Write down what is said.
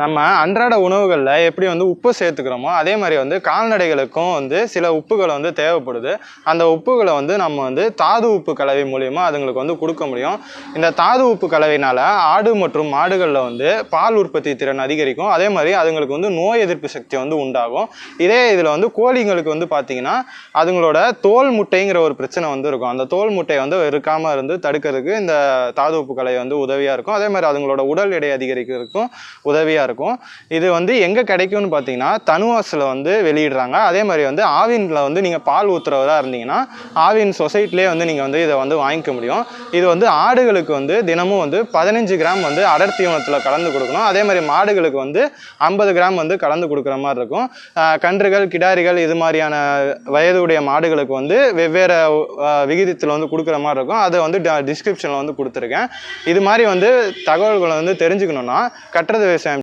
நம்ம அன்றாட உணவுகளில் எப்படி வந்து உப்பு சேர்த்துக்கிறோமோ அதே மாதிரி வந்து கால்நடைகளுக்கும் வந்து சில உப்புகள் வந்து தேவைப்படுது. அந்த உப்புகளை வந்து நம்ம வந்து தாது உப்பு கலவை மூலிமா அதுங்களுக்கு வந்து கொடுக்க முடியும். இந்த தாது உப்பு கலவையினால் ஆடு மற்றும் மாடுகளில் வந்து பால் உற்பத்தி திறன் அதிகரிக்கும். அதே மாதிரி அதுங்களுக்கு வந்து நோய் எதிர்ப்பு சக்தி வந்து உண்டாகும். இதே இதில் வந்து கோழிங்களுக்கு வந்து பார்த்தீங்கன்னா அதுங்களோட தோல் முட்டைங்கிற ஒரு பிரச்சனை வந்து இருக்கும். அந்த தோல் முட்டையை வந்து இருக்காமல் இருந்து தடுக்கிறதுக்கு இந்த தாது உப்பு கலவை வந்து உதவியாக இருக்கும். அதே மாதிரி அதுங்களோட உடல் எடை அதிகரிக்கிறதுக்கும் உதவியாக இருக்கும் இது வந்து எங்கே கிடைக்கும்னு பார்த்தீங்கன்னா தனுவாஸில் வந்து வெளியிடுறாங்க. அதே மாதிரி வந்து ஆவினில் வந்து நீங்கள் பால் ஊற்றுறவராக இருந்தீங்கன்னா ஆவின் சொசைட்டிலே வந்து நீங்கள் வந்து இதை வந்து வாங்கிக்க முடியும். இது வந்து ஆடுகளுக்கு வந்து தினமும் வந்து பதினஞ்சு கிராம் வந்து அடர் தீவனத்தில் கலந்து கொடுக்கணும். அதே மாதிரி மாடுகளுக்கு வந்து ஐம்பது கிராம் வந்து கலந்து கொடுக்குற மாதிரி இருக்கும். கன்றுகள் கிடாரிகள் இது மாதிரியான வயதுடைய மாடுகளுக்கு வந்து வெவ்வேறு விகிதத்தில் வந்து கொடுக்குற மாதிரி இருக்கும். அதை வந்து டிஸ்கிரிப்ஷனில் வந்து கொடுத்துருக்கேன். இது மாதிரி வந்து தகவல்களை வந்து தெரிஞ்சுக்கணுன்னா கட்டுறது விவசாயம்